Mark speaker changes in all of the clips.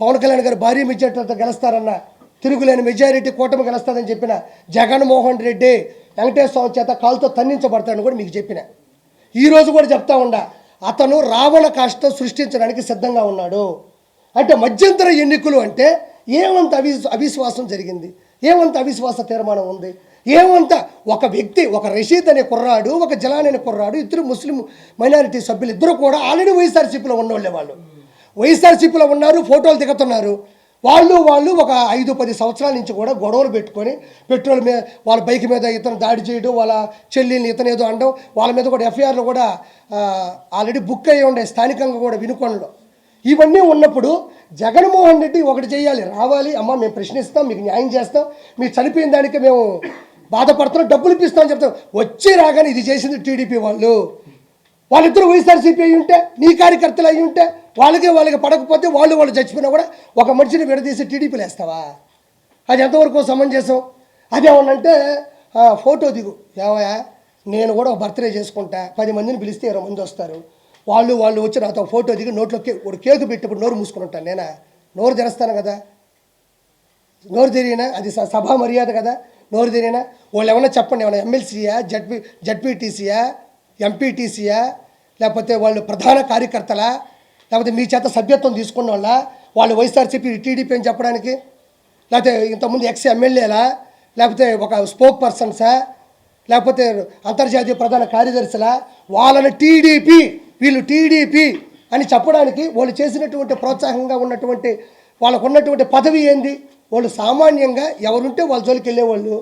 Speaker 1: పవన్ కళ్యాణ్ గారు భారీ మెజార్టీతో గెలుస్తారన్న తిరుగులేని మెజారిటీ కూటమి గెలుస్తారని చెప్పిన జగన్మోహన్ రెడ్డి వెంకటేశ్వర స్వామి చేత కాలుతో తన్నించబడతాడని కూడా మీకు చెప్పిన. ఈరోజు కూడా చెప్తా ఉండా అతను రావణ కాష్టం సృష్టించడానికి సిద్ధంగా ఉన్నాడు. అంటే మధ్యంతర ఎన్నికలు అంటే ఏమంత అవి అవిశ్వాసం జరిగింది? ఏమంత అవిశ్వాస తీర్మానం ఉంది? ఏమంత ఒక వ్యక్తి ఒక రషీద్ అనే కుర్రాడు ఒక జలాన్ అనే కుర్రాడు ఇద్దరు ముస్లిం మైనారిటీ సభ్యులు ఇద్దరు కూడా ఆల్రెడీ వైఎస్ఆర్సీపీలో ఉన్నోళ్ళే వాళ్ళు. వైఎస్ఆర్సీపీలో ఉన్నారు ఫోటోలు దిగుతున్నారు. వాళ్ళు వాళ్ళు ఒక ఐదు పది సంవత్సరాల నుంచి కూడా గొడవలు పెట్టుకొని పెట్రోల్ మీద వాళ్ళ బైక్ మీద ఇతను దాడి చేయడం వాళ్ళ చెల్లిని ఇతను ఏదో అనడం వాళ్ళ మీద కూడా ఎఫ్ఐఆర్లు కూడా ఆల్రెడీ బుక్ అయ్యి ఉండే స్థానికంగా కూడా వినుకొనలో ఇవన్నీ ఉన్నప్పుడు జగన్మోహన్ రెడ్డి ఒకటి చేయాలి రావాలి అమ్మ మేము ప్రశ్నిస్తాం మీకు న్యాయం చేస్తాం మీరు చనిపోయిన దానికి మేము బాధపడుతున్నాం డబ్బులు ఇప్పిస్తామని చెప్తాం. వచ్చి రాగానే ఇది చేసింది టీడీపీ వాళ్ళు. వాళ్ళిద్దరు వైఎస్ఆర్సీపీ అయి ఉంటే నీ కార్యకర్తలు అయి ఉంటే వాళ్ళకి వాళ్ళకి పడకపోతే వాళ్ళు వాళ్ళు చచ్చిపోయినా కూడా ఒక మనిషిని విడదీసి టీడీపీలు వేస్తావా? అది ఎంతవరకు సమంజసం? అదేమన్నంటే ఫోటో దిగు. ఏమయ్యా నేను కూడా ఒక బర్త్డే చేసుకుంటా. పది మందిని పిలిస్తే ఇరవై మంది వస్తారు. వాళ్ళు వాళ్ళు వచ్చి నాతో ఫోటో దిగి నోట్లో కే ఒక కేకు పెట్టినప్పుడు నోరు మూసుకుని ఉంటాను నేనా? నోరు తెరుస్తాను కదా. నోరు తెరిగినా అది స- సభా మర్యాద కదా. నోరు తెరిగినా వాళ్ళు ఏమన్నా చెప్పండి ఏమన్నా ఎమ్మెల్సీయా జడ్పీ జడ్పీటీసీయా ఎంపీటీసీయా లేకపోతే వాళ్ళు ప్రధాన కార్యకర్తలా? లేకపోతే మీ చేత సభ్యత్వం తీసుకున్న వాళ్ళ వాళ్ళు వైఎస్ఆర్సీపీ టీడీపీ అని చెప్పడానికి లేకపోతే ఇంతకుముందు ఎక్స్ ఎమ్మెల్యేలా లేకపోతే ఒక స్పోక్ పర్సన్సా లేకపోతే అంతర్జాతీయ ప్రధాన కార్యదర్శులా వాళ్ళని టీడీపీ వీళ్ళు టీడీపీ అని చెప్పడానికి వాళ్ళు చేసినటువంటి ప్రోత్సాహంగా ఉన్నటువంటి వాళ్ళకు ఉన్నటువంటి పదవి ఏంది? వాళ్ళు సామాన్యంగా ఎవరుంటే వాళ్ళ జోలికి వెళ్ళేవాళ్ళు.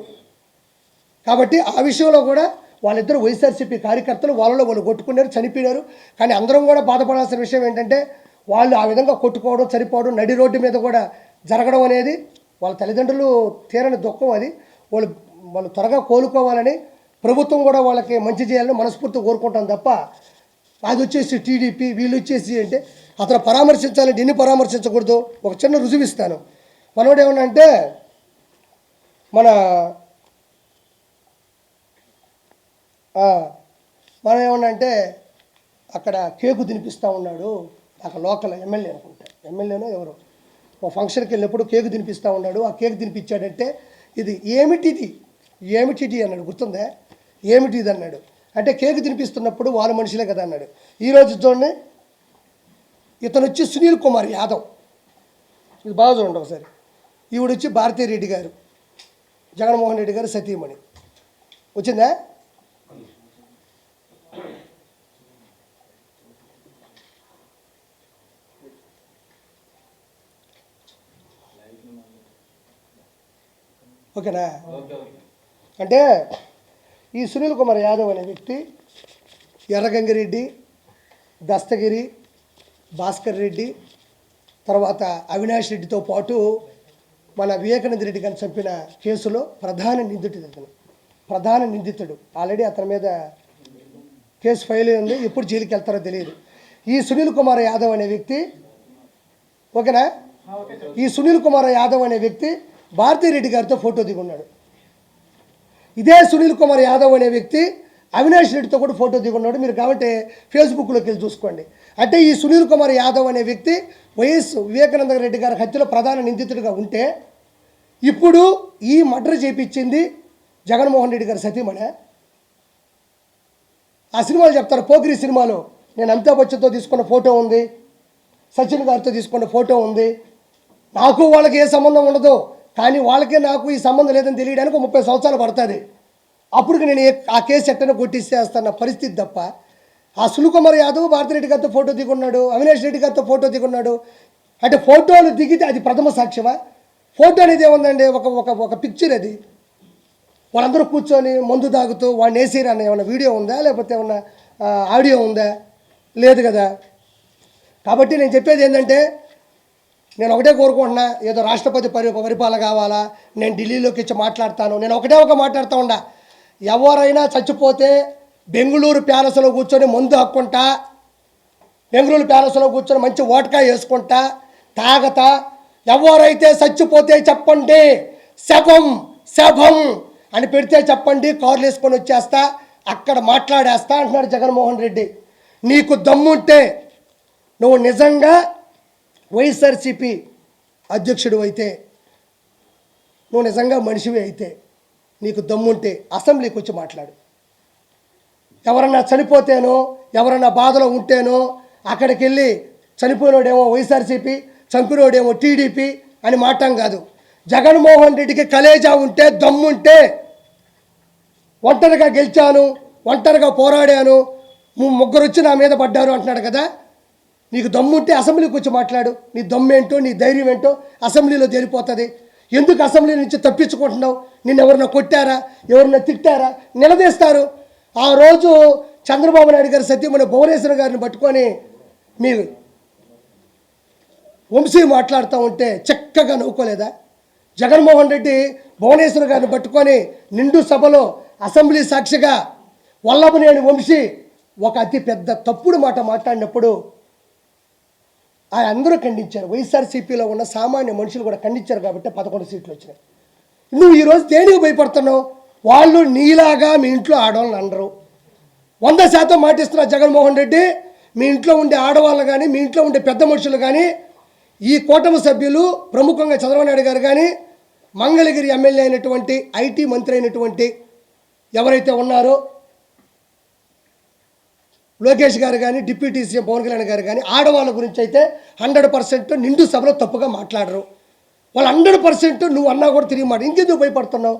Speaker 1: కాబట్టి ఆ విషయంలో కూడా వాళ్ళిద్దరు వైఎస్ఆర్సీపీ కార్యకర్తలు వాళ్ళలో వాళ్ళు కొట్టుకున్నారు చనిపోయినారు. కానీ అందరం కూడా బాధపడాల్సిన విషయం ఏంటంటే వాళ్ళు ఆ విధంగా కొట్టుకోవడం చనిపోవడం నడి రోడ్డు మీద కూడా జరగడం అనేది వాళ్ళ తల్లిదండ్రులు తీరని దుఃఖం అది. వాళ్ళు వాళ్ళు త్వరగా కోలుకోవాలని ప్రభుత్వం కూడా వాళ్ళకి మంచి చేయాలని మనస్ఫూర్తిగా కోరుకుంటాం తప్ప అది వచ్చేసి టీడీపీ వీళ్ళు వచ్చేసి అంటే అతను పరామర్శించాలంటే ఎన్ని పరామర్శించకూడదు. ఒక చిన్న రుజువు ఇస్తాను. మనోడు ఏమన్నా అంటే మన ఆ, మనం ఏమన్నంటే అక్కడ కేకు తినిపిస్తూ ఉన్నాడు అక్కడ లోకల్ ఎమ్మెల్యే అనుకుంటా. ఎమ్మెల్యేనో ఎవరు. ఒక ఫంక్షన్కి వెళ్ళినప్పుడు కేకు తినిపిస్తూ ఉన్నాడు. ఆ కేక్ తినిపించాడంటే ఇది ఏమిటిది? ఏమిటిది అన్నాడు. గుర్తుందా? ఏమిటిది అన్నాడు. అంటే కేకు తినిపిస్తున్నప్పుడు వాళ్ళ మనుషులే కదా అన్నాడు. ఈరోజు చూడండి. ఇతను వచ్చి సునీల్ కుమార్ యాదవ్. ఇది బాగా చూడండి ఒకసారి. ఈవిడొచ్చి భారతీయ రెడ్డి గారు జగన్మోహన్ రెడ్డి గారు సతీమణి. వచ్చిందా? ఓకేనా? అంటే ఈ సునీల్ కుమార్ యాదవ్ అనే వ్యక్తి ఎర్రగంగిరెడ్డి దస్తగిరి భాస్కర్ రెడ్డి తర్వాత అవినాష్ రెడ్డితో పాటు మన వివేకానంద రెడ్డి గారిని చంపిన కేసులో ప్రధాన నిందితుడు అతను. ప్రధాన నిందితుడు. ఆల్రెడీ అతని మీద కేసు ఫైల్ ఉంది. ఎప్పుడు జైలుకి వెళ్తారో తెలియదు. ఈ సునీల్ కుమార్ యాదవ్ అనే వ్యక్తి ఓకేనా? ఈ సునీల్ కుమార్ యాదవ్ అనే వ్యక్తి భారతీ రెడ్డి గారితో ఫోటో దిగున్నాడు. ఇదే సునీల్ కుమార్ యాదవ్ అనే వ్యక్తి అవినాష్ రెడ్డితో కూడా ఫోటో దిగున్నాడు. మీరు కాబట్టి ఫేస్బుక్లోకి వెళ్ళి చూసుకోండి. అంటే ఈ సునీల్ కుమార్ యాదవ్ అనే వ్యక్తి వైఎస్ వివేకానంద రెడ్డి గారి హత్యలో ప్రధాన నిందితుడిగా ఉంటే ఇప్పుడు ఈ మర్డర్ చేపించింది జగన్మోహన్ రెడ్డి గారి సతీమణే. ఆ సినిమాలు చెప్తారు పోకిరి సినిమాలో. నేను అమితాబ్ బచ్చన్తో తీసుకున్న ఫోటో ఉంది సచిన్ గారితో తీసుకున్న ఫోటో ఉంది. నాకు వాళ్ళకి ఏ సంబంధం ఉండదు. కానీ వాళ్ళకే నాకు ఈ సంబంధం లేదని తెలియడానికి ముప్పై సంవత్సరాలు పడుతుంది. అప్పుడు నేను ఆ కేసు ఎట్టనే కొట్టిస్తేస్తాన్న పరిస్థితి తప్ప ఆ సులుకుమార్ యాదవ్ భారతిరెడ్డి గారితో ఫోటో దిగున్నాడు అవినాష్ రెడ్డి గారితో ఫోటో దిగున్నాడు. అంటే ఫోటోలు దిగితే అది ప్రథమ సాక్ష్యమా? ఫోటో అనేది ఏముందండి? ఒక ఒక ఒక పిక్చర్ అది. వాళ్ళందరూ కూర్చొని మందు తాగుతూ వాడిని వేసిరన్న ఏమైనా వీడియో ఉందా? లేకపోతే ఏమన్నా ఆడియో ఉందా? లేదు కదా. కాబట్టి నేను చెప్పేది ఏంటంటే నేను ఒకటే కోరుకుంటున్నా ఏదో రాష్ట్రపతి పరి పరిపాలన కావాలా నేను ఢిల్లీలోకి వచ్చి మాట్లాడతాను నేను ఒకటే ఒక మాట్లాడుతూ ఉండా. ఎవరైనా చచ్చిపోతే బెంగళూరు ప్యాలెస్లో కూర్చొని ముందు హక్కుంటా బెంగళూరు ప్యాలెస్లో కూర్చొని మంచి ఓటకా వేసుకుంటా తాగతా ఎవరైతే చచ్చిపోతే చెప్పండి శవం శవం అని పెడితే చెప్పండి కార్లు వేసుకొని వచ్చేస్తా అక్కడ మాట్లాడేస్తా అంటున్నాడు జగన్మోహన్ రెడ్డి. నీకు దమ్ముంటే నువ్వు నిజంగా వైఎస్ఆర్సీపీ అధ్యక్షుడు అయితే నువ్వు నిజంగా మనిషివి అయితే నీకు దమ్ముంటే అసెంబ్లీకి వచ్చి మాట్లాడు. ఎవరన్నా చనిపోతేనో ఎవరన్నా బాధలో ఉంటేనో అక్కడికి వెళ్ళి చనిపోయినోడేమో వైఎస్ఆర్సీపీ చంపినోడేమో టీడీపీ అని మాటం కాదు. జగన్మోహన్ రెడ్డికి కలేజా ఉంటే దమ్ముంటే ఒంటరిగా గెలిచాను ఒంటరిగా పోరాడాను ముగ్గురు వచ్చి నా మీద పడ్డారు అంటున్నాడు కదా. నీకు దమ్ముంటే అసెంబ్లీకి వచ్చి మాట్లాడు. నీ దమ్మేంటో నీ ధైర్యం ఏంటో అసెంబ్లీలో తేలిపోతుంది ఎందుకు అసెంబ్లీ నుంచి తప్పించుకుంటున్నావు? నిన్ను ఎవరన్నా కొట్టారా? ఎవరన్నా తిట్టారా? నిలదీస్తారు. ఆ రోజు చంద్రబాబు నాయుడు గారు సత్యమణి భువనేశ్వర గారిని పట్టుకొని మీ వంశీ మాట్లాడుతూ ఉంటే చక్కగా నవ్వుకోలేదా? జగన్మోహన్ రెడ్డి భువనేశ్వర్ గారిని పట్టుకొని నిండు సభలో అసెంబ్లీ సాక్షిగా వల్లభనేని వంశీ ఒక అతి పెద్ద తప్పుడు మాట మాట్లాడినప్పుడు ఆయన అందరూ ఖండించారు. వైఎస్ఆర్సీపీలో ఉన్న సామాన్య మనుషులు కూడా ఖండించారు కాబట్టి పదకొండు సీట్లు వచ్చినాయి. నువ్వు ఈరోజు దేనికి భయపడుతున్నావు? వాళ్ళు నీలాగా మీ ఇంట్లో ఆడవాళ్ళని అనరు. వంద శాతం మాటిస్తున్న జగన్మోహన్ రెడ్డి మీ ఇంట్లో ఉండే ఆడవాళ్ళు కానీ మీ ఇంట్లో ఉండే పెద్ద మనుషులు కానీ ఈ కూటమి సభ్యులు ప్రముఖంగా చంద్రబాబు నాయుడు గారు కానీ మంగళగిరి ఎమ్మెల్యే అయినటువంటి ఐటీ మంత్రి అయినటువంటి ఎవరైతే ఉన్నారో లోకేష్ గారు కానీ డిప్యూటీ సీఎం పవన్ కళ్యాణ్ గారు కానీ ఆడవాళ్ళ గురించి అయితే హండ్రెడ్ పర్సెంట్ నిండు సభలో తప్పుగా మాట్లాడరు. వాళ్ళు హండ్రెడ్ పర్సెంట్ నువ్వు అన్నా కూడా తిరిగి మాట ఇంకెందుకు భయపడుతున్నావు?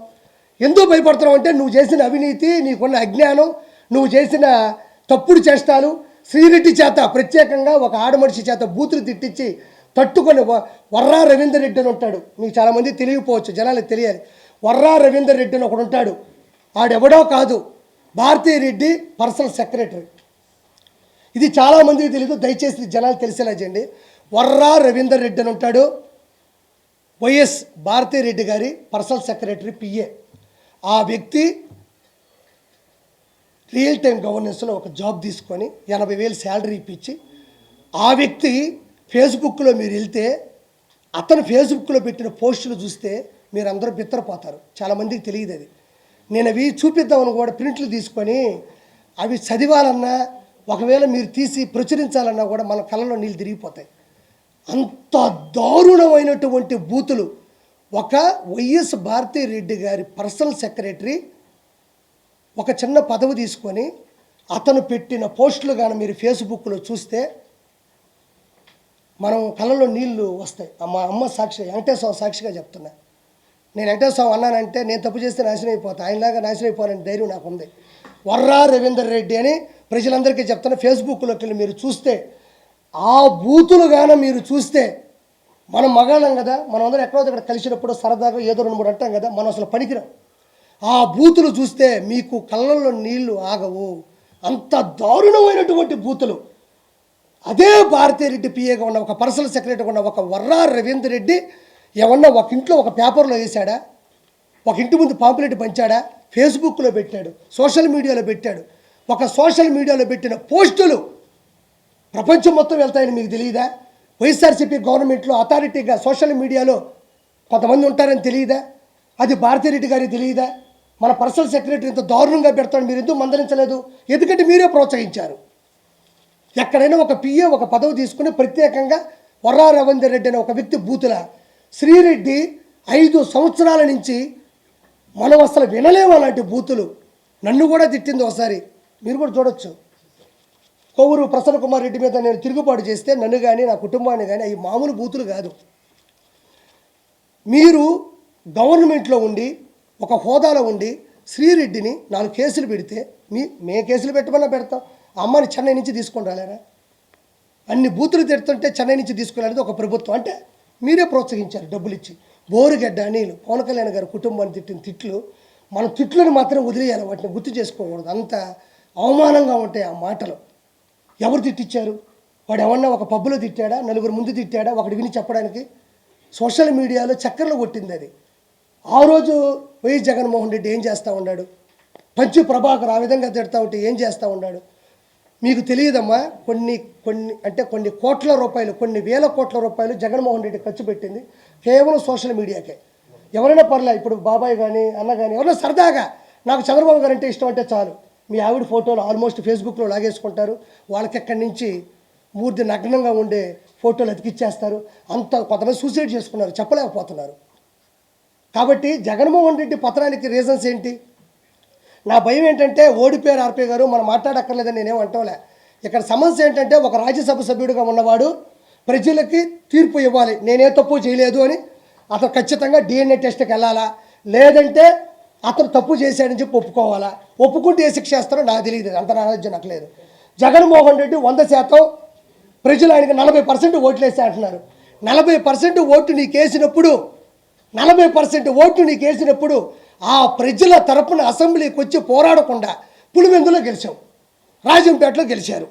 Speaker 1: ఎందుకు భయపడుతున్నావు అంటే నువ్వు చేసిన అవినీతి నీకున్న అజ్ఞానం నువ్వు చేసిన తప్పుడు చేష్టాలు శ్రీరెడ్డి చేత ప్రత్యేకంగా ఒక ఆడమనిషి చేత బూతులు తిట్టించి తట్టుకొని వర్రా రవీందర్ రెడ్డి అని ఉంటాడు. మీకు చాలామంది తెలియకపోవచ్చు జనాలకు తెలియాలి. వర్రా రవీందర్ రెడ్డి అని ఒకడు ఉంటాడు. ఆడెవడో కాదు భారతీ రెడ్డి పర్సనల్ సెక్రటరీ. ఇది చాలామందికి తెలియదు దయచేసి జనాలు తెలిసేలా చేయండి. వర్రా రవీందర్ రెడ్డి అని ఉంటాడు. వైఎస్ భారతీ రెడ్డి గారి పర్సనల్ సెక్రటరీ పిఏ ఆ వ్యక్తి రియల్ టైం గవర్నెన్స్లో ఒక జాబ్ తీసుకొని ఎనభై వేలు శాలరీ ఇప్పించి ఆ వ్యక్తి ఫేస్బుక్లో మీరు వెళ్తే అతను ఫేస్బుక్లో పెట్టిన పోస్టులు చూస్తే మీరు అందరూ బిత్తరపోతారు చాలామందికి తెలియదు అది. నేను అవి చూపిద్దామని కూడా ప్రింట్లు తీసుకొని అవి చదివాలన్నా ఒకవేళ మీరు తీసి ప్రచురించాలన్నా కూడా మన కళ్ళలో నీళ్ళు తిరిగిపోతాయి. అంత దారుణమైనటువంటి బూతులు. ఒక వైఎస్ భారతీ రెడ్డి గారి పర్సనల్ సెక్రటరీ ఒక చిన్న పదవి తీసుకొని అతను పెట్టిన పోస్టులు కానీ మీరు ఫేస్బుక్లో చూస్తే మనం కళ్ళలో నీళ్ళు వస్తాయి. మా అమ్మ సాక్షి వెంకటేశ్వర సాక్షిగా చెప్తున్నా. నేను వెంకటేశ్వరం అన్నానంటే నేను తప్పు చేస్తే నాశనం అయిపోతా. ఆయనలాగా నాశనం అయిపోవాలని ధైర్యం నాకు ఉంది. వర్రా రవీందర్ రెడ్డి అని ప్రజలందరికీ చెప్తాను ఫేస్బుక్లోకి వెళ్ళి మీరు చూస్తే ఆ బూతులుగాన మీరు చూస్తే మనం మగాళ్ళం కదా మనం అందరం ఎక్కడో ఇక్కడ కలిసినప్పుడు సరదాగా ఏదో రెండు మూడు అంటాం కదా మనం అసలు పనికిరాం. ఆ బూతులు చూస్తే మీకు కళ్ళల్లో నీళ్ళు ఆగవు. అంత దారుణమైనటువంటి బూతులు. అదే భారతీరెడ్డి పిఏగా ఉన్న ఒక పర్సనల్ సెక్రటరీగా ఉన్న ఒక వర్రా రవీంద్ర రెడ్డి ఏమన్నా ఒక ఇంట్లో ఒక పేపర్లో వేశాడా? ఒక ఇంటి ముందు పాంపులెట్ పంచాడా? ఫేస్బుక్లో పెట్టాడు సోషల్ మీడియాలో పెట్టాడు. ఒక సోషల్ మీడియాలో పెట్టిన పోస్టులు ప్రపంచం మొత్తం వెళ్తాయని మీకు తెలియదా? వైఎస్ఆర్సీపీ గవర్నమెంట్లో అథారిటీగా సోషల్ మీడియాలో కొంతమంది ఉంటారని తెలియదా? అది భారతిరెడ్డి గారికి తెలియదా? మన పర్సనల్ సెక్రటరీ ఇంత దారుణంగా పెడతాడు మీరు ఎందుకు మందలించలేదు? ఎందుకంటే మీరే ప్రోత్సహించారు. ఎక్కడైనా ఒక పిఏ ఒక పదవి తీసుకుని ప్రత్యేకంగా వర్రా రవీందర్ రెడ్డి అనే ఒక వ్యక్తి బూతుల శ్రీరెడ్డి ఐదు సంవత్సరాల నుంచి మనం అసలు వినలేము అలాంటి బూతులు. నన్ను కూడా తిట్టింది ఒకసారి. మీరు కూడా చూడొచ్చు. కొవ్వూరు ప్రసన్న కుమార్ రెడ్డి మీద నేను తిరుగుబాటు చేస్తే నన్ను కానీ నా కుటుంబాన్ని కానీ అవి మామూలు బూతులు కాదు. మీరు గవర్నమెంట్లో ఉండి ఒక హోదాలో ఉండి శ్రీరెడ్డిని నాలుగు కేసులు పెడితే మీ మే కేసులు పెట్టమన్నా పెడతాం. అమ్మని చెన్నై నుంచి తీసుకొని రాలేరా? అన్ని బూతులు తిడుతుంటే చెన్నై నుంచి తీసుకురాలేదు ఒక ప్రభుత్వం. అంటే మీరే ప్రోత్సహించారు డబ్బులు ఇచ్చి బోరుగడ్డ నీళ్ళు పవన్ కళ్యాణ్ గారి కుటుంబాన్ని తిట్టిన తిట్లు మన తిట్లను మాత్రం వదిలేయాలి వాటిని గుర్తు చేసుకోకూడదు. అంత అవమానంగా ఉంటాయి ఆ మాటలు. ఎవరు తిట్టించారు వాడు ఎవరన్నా ఒక పబ్బులో తిట్టాడా? నలుగురు ముందు తిట్టాడా? ఒకటి విని చెప్పడానికి? సోషల్ మీడియాలో చక్కర్లు కొట్టింది అది ఆ రోజు వైఎస్ జగన్మోహన్ రెడ్డి ఏం చేస్తూ ఉన్నాడు? పంచి ప్రభాకర్ ఆ విధంగా తిడతా ఉంటే ఏం చేస్తూ ఉన్నాడు? మీకు తెలియదమ్మా కొన్ని కొన్ని అంటే కొన్ని కోట్ల రూపాయలు కొన్ని వేల కోట్ల రూపాయలు జగన్మోహన్ రెడ్డి ఖర్చు పెట్టింది కేవలం సోషల్ మీడియాకే. ఎవరైనా పర్లే ఇప్పుడు బాబాయ్ కానీ అన్న కానీ ఎవరైనా సరదాగా నాకు చంద్రబాబు గారు అంటే ఇష్టం అంటే చాలు. మీ ఆవిడ ఫోటోలు ఆల్మోస్ట్ ఫేస్బుక్లో లాగేసుకుంటారు. వాళ్ళకి ఎక్కడి నుంచి మూర్తి నగ్నంగా ఉండే ఫోటోలు అతికిచ్చేస్తారు. అంత కొంతమంది సూసైడ్ చేసుకున్నారు చెప్పలేకపోతున్నారు. కాబట్టి జగన్మోహన్ రెడ్డి పత్రానికి రీజన్స్ ఏంటి? నా భయం ఏంటంటే ఓడిపోయారు ఆర్పీ గారు మనం మాట్లాడక్కర్లేదని నేనేం అంటోలే. ఇక్కడ సమస్య ఏంటంటే ఒక రాజ్యసభ సభ్యుడిగా ఉన్నవాడు ప్రజలకి తీర్పు ఇవ్వాలి నేనే తప్పు చేయలేదు అని అతను ఖచ్చితంగా డిఎన్ఏ టెస్ట్కి వెళ్ళాలా? లేదంటే అతను తప్పు చేశాడని చెప్పి ఒప్పుకోవాలా? ఒప్పుకుంటే ఏ శిక్ష వేస్తారో నాకు తెలియదు అంత నాలెడ్జ్ నాకు లేదు. జగన్మోహన్ రెడ్డి వంద శాతం ప్రజలు ఆయనకి నలభై పర్సెంట్ ఓట్లు వేస్తే అంటున్నారు. నలభై పర్సెంట్ ఓటు నీకు వేసినప్పుడు నలభై పర్సెంట్ ఓటు నీకు వేసినప్పుడు ఆ ప్రజల తరపున అసెంబ్లీకి వచ్చి పోరాడకుండా పులివెందులో గెలిచావు రాజంపేటలో గెలిచారు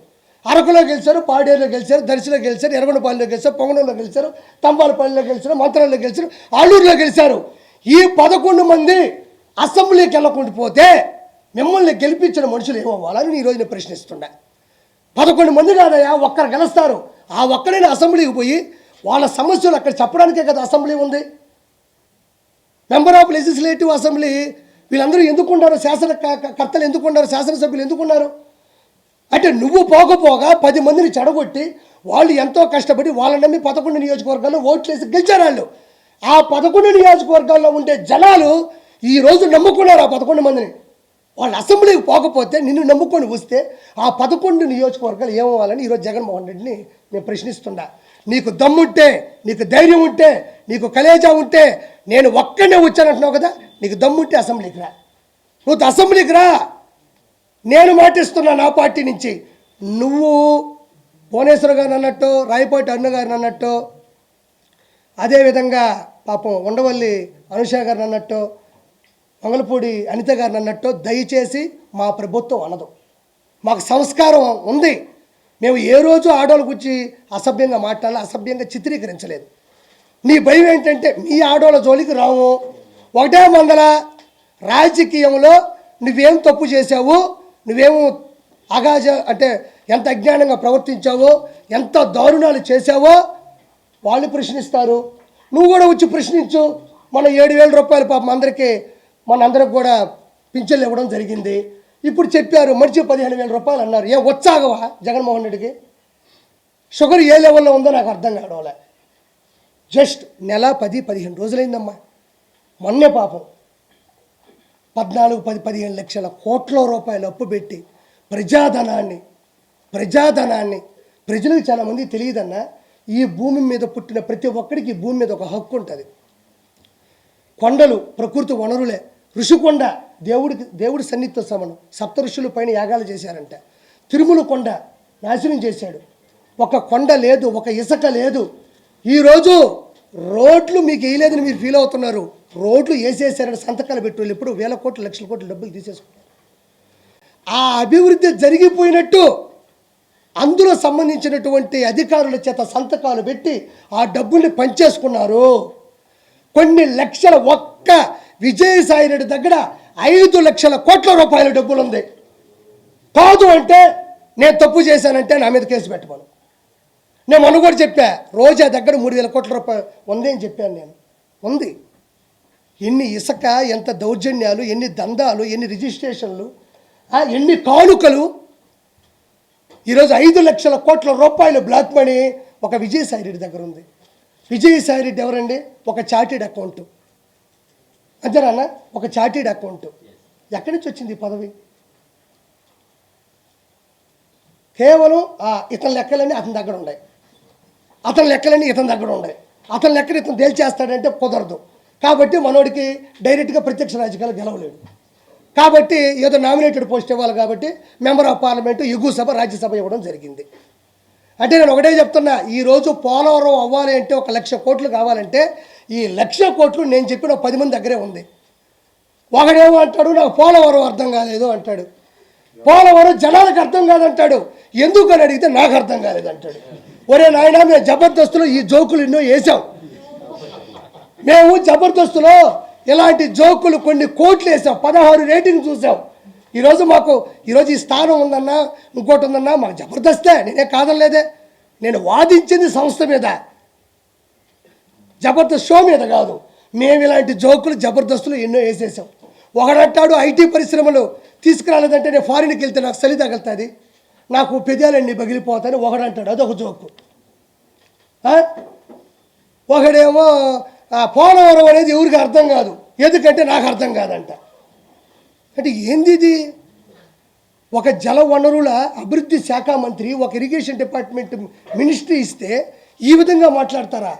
Speaker 1: అరకులో గెలిచారు పాడేరులో గెలిచారు దర్శిలో గెలిచారు ఎరగనపల్లిలో గెలిచారు పొంగనంలో గెలిచారు తంబాలపల్లిలో గెలిచారు మంత్రాల్లో గెలిచారు ఆలూరులో గెలిచారు. ఈ పదకొండు మంది అసెంబ్లీకి వెళ్ళకుండా పోతే మిమ్మల్ని గెలిపించిన మనుషులు ఏమవ్వాలని ఈ రోజు నేను ప్రశ్నిస్తున్నా. పదకొండు మంది కాదయా ఒక్కరు గెలుస్తారు. ఆ ఒక్కరైనా అసెంబ్లీకి పోయి వాళ్ళ సమస్యలు అక్కడ చెప్పడానికే కదా అసెంబ్లీ ఉంది. మెంబర్ ఆఫ్ లెజిస్లేటివ్ అసెంబ్లీ వీళ్ళందరూ ఎందుకున్నారు శాసన కర్తలు ఎందుకున్నారు శాసనసభ్యులు ఎందుకున్నారు అంటే నువ్వు పోకపోగా పది మందిని చెడగొట్టి వాళ్ళు ఎంతో కష్టపడి వాళ్ళని నమ్మి పదకొండు నియోజకవర్గాల్లో ఓట్లేసి గెలిచారు వాళ్ళు. ఆ పదకొండు నియోజకవర్గాల్లో ఉండే జనాలు ఈ రోజు నమ్ముకున్నారు ఆ పదకొండు మందిని. వాళ్ళు అసెంబ్లీకి పోకపోతే నిన్ను నమ్ముకొని వస్తే ఆ పదకొండు నియోజకవర్గాలు ఏమవ్వాలని ఈరోజు జగన్మోహన్ రెడ్డిని నేను ప్రశ్నిస్తున్నా. నీకు దమ్ముంటే నీకు ధైర్యం ఉంటే నీకు కలేజా ఉంటే నేను ఒక్కడే వచ్చానంటున్నావు కదా నీకు దమ్ముంటే అసెంబ్లీకి రా. నువ్వు అసెంబ్లీకి రా. నేను మాటిస్తున్నా నా పార్టీ నుంచి. నువ్వు భువనేశ్వర్ గారు అన్నట్టు రాయపాటి అన్న గారిని అన్నట్టు అదేవిధంగా పాపం ఉండవల్లి అనుష గారిని అన్నట్టు మంగళపూడి అనిత గారు అన్నట్టు దయచేసి మా ప్రభుత్వం అనదు. మాకు సంస్కారం ఉంది. మేము ఏ రోజు ఆడవాళ్ళ గురించి అసభ్యంగా మాట్లాడాలి అసభ్యంగా చిత్రీకరించలేదు. నీ భయం ఏంటంటే మీ ఆడవాళ్ళ జోలికి రాము ఒకటే మందల రాజకీయంలో నువ్వేం తప్పు చేసావు నువ్వేం అగాజ అంటే ఎంత అజ్ఞానంగా ప్రవర్తించావో ఎంత దారుణాలు చేశావో వాళ్ళు ప్రశ్నిస్తారు. నువ్వు కూడా వచ్చి ప్రశ్నించు. మన ఏడు వేల రూపాయలు పాపం అందరికీ మన కూడా పింఛన్లు ఇవ్వడం జరిగింది. ఇప్పుడు చెప్పారు మనిషి పదిహేను వేల రూపాయలు అన్నారు. ఏం వచ్చాగవా జగన్మోహన్ రెడ్డికి? షుగర్ ఏ లెవెల్లో ఉందో నాకు అర్థం కావడంలే జస్ట్ నెల పది పదిహేను రోజులైందమ్మా. మొన్నే పాపం పద్నాలుగు పది పదిహేను లక్షల కోట్ల రూపాయలు అప్పు పెట్టి ప్రజాధనాన్ని ప్రజాధనాన్ని ప్రజలకు చాలామంది తెలియదన్నా ఈ భూమి మీద పుట్టిన ప్రతి ఒక్కడికి ఈ భూమి మీద ఒక హక్కు ఉంటుంది. కొండలు ప్రకృతి వనరులే. ఋషికొండ దేవుడికి దేవుడి సన్నిహిత సమనం. సప్త ఋషులు పైన యాగాలు చేశారంట. తిరుమల కొండ నాశనం చేశాడు. ఒక కొండ లేదు ఒక ఇసుక లేదు. ఈరోజు రోడ్లు మీకు వేయలేదని మీరు ఫీల్ అవుతున్నారు. రోడ్లు వేసేసారని సంతకాలు పెట్టి ఇప్పుడు వేల కోట్లు లక్షల కోట్ల డబ్బులు తీసేసుకున్నారు ఆ అభివృద్ధి జరిగిపోయినట్టు అందులో సంబంధించినటువంటి అధికారుల చేత సంతకాలు పెట్టి ఆ డబ్బుల్ని పంచేసుకున్నారు. కొన్ని లక్షల ఒక్క విజయసాయి రెడ్డి దగ్గర ఐదు లక్షల కోట్ల రూపాయల డబ్బులు ఉంది కాదు అంటే నేను తప్పు చేశానంటే నా మీద కేసు పెట్టమను. నేను మొన్న కూడా చెప్పా రోజా దగ్గర మూడు వేల కోట్ల రూపాయలు ఉంది అని చెప్పాను నేను. ఉంది. ఎన్ని ఇసుక ఎంత దౌర్జన్యాలు ఎన్ని దందాలు ఎన్ని రిజిస్ట్రేషన్లు ఎన్ని కానుకలు. ఈరోజు ఐదు లక్షల కోట్ల రూపాయలు బ్లాక్ మనీ ఒక విజయసాయి రెడ్డి దగ్గర ఉంది. విజయసాయి రెడ్డి ఎవరండి? ఒక చార్టెడ్ అకౌంట్. అంతేనా అన్న ఒక చార్టెడ్ అకౌంట్. ఎక్కడి నుంచి వచ్చింది ఈ పదవి? కేవలం ఇతని లెక్కలన్నీ అతని దగ్గర ఉన్నాయి. అతని లెక్కలన్నీ ఇతని దగ్గర ఉన్నాయి. అతని లెక్కలు ఇతను తేల్చేస్తాడంటే కుదరదు. కాబట్టి మనోడికి డైరెక్ట్గా ప్రత్యక్ష రాజకీయాలు గెలవలేడు కాబట్టి ఏదో నామినేటెడ్ పోస్ట్ ఇవ్వాలి కాబట్టి మెంబర్ ఆఫ్ పార్లమెంటు ఎగువ సభ రాజ్యసభ ఇవ్వడం జరిగింది. అంటే నేను ఒకటే చెప్తున్నా ఈరోజు పోలవరం అవ్వాలి అంటే ఒక లక్ష కోట్లు కావాలంటే ఈ లక్ష కోట్లు నేను చెప్పిన పది మంది దగ్గరే ఉంది. ఒకడేమో అంటాడు నాకు పోలవరం అర్థం కాలేదు అంటాడు. పోలవరం జనాలకు అర్థం కాదంటాడు. ఎందుకు అని అడిగితే నాకు అర్థం కాలేదు అంటాడు. ఒరే నాయన మేము జబర్దస్తులో ఈ జోకులు ఎన్నో వేసాం మేము జబర్దస్తులో ఇలాంటి జోకులు కొన్ని కోట్లు వేసాం పదహారు రేటింగ్ చూసాం ఈరోజు మాకు ఈరోజు ఈ స్థానం ఉందన్నా ఇంకోటి ఉందన్నా మాకు జబర్దస్తే నేనే కాదనలేదే. నేను వాదించింది సంస్థ మీద. జబర్దస్త్ షో మీద కాదు. మేము ఇలాంటి జోకులు జబర్దస్తులు ఎన్నో వేసేసాం ఒకడంటాడు ఐటీ పరిశ్రమలు తీసుకురాలేదంటే నేను ఫారిన్కి వెళ్తే నాకు చలి తగులుతుంది. నాకు పెదాలన్నీ పగిలిపోతాయని ఒకడంటాడు. అదొక జోకు. ఒకడేమో పోలవరం అనేది ఎవరికి అర్థం కాదు. ఎందుకంటే నాకు అర్థం కాదంట. అంటే ఏంది ఇది? ఒక జల వనరుల అభివృద్ధి శాఖ మంత్రి ఒక ఇరిగేషన్ డిపార్ట్మెంట్ మినిస్ట్రీ ఇస్తే ఈ విధంగా మాట్లాడతారా?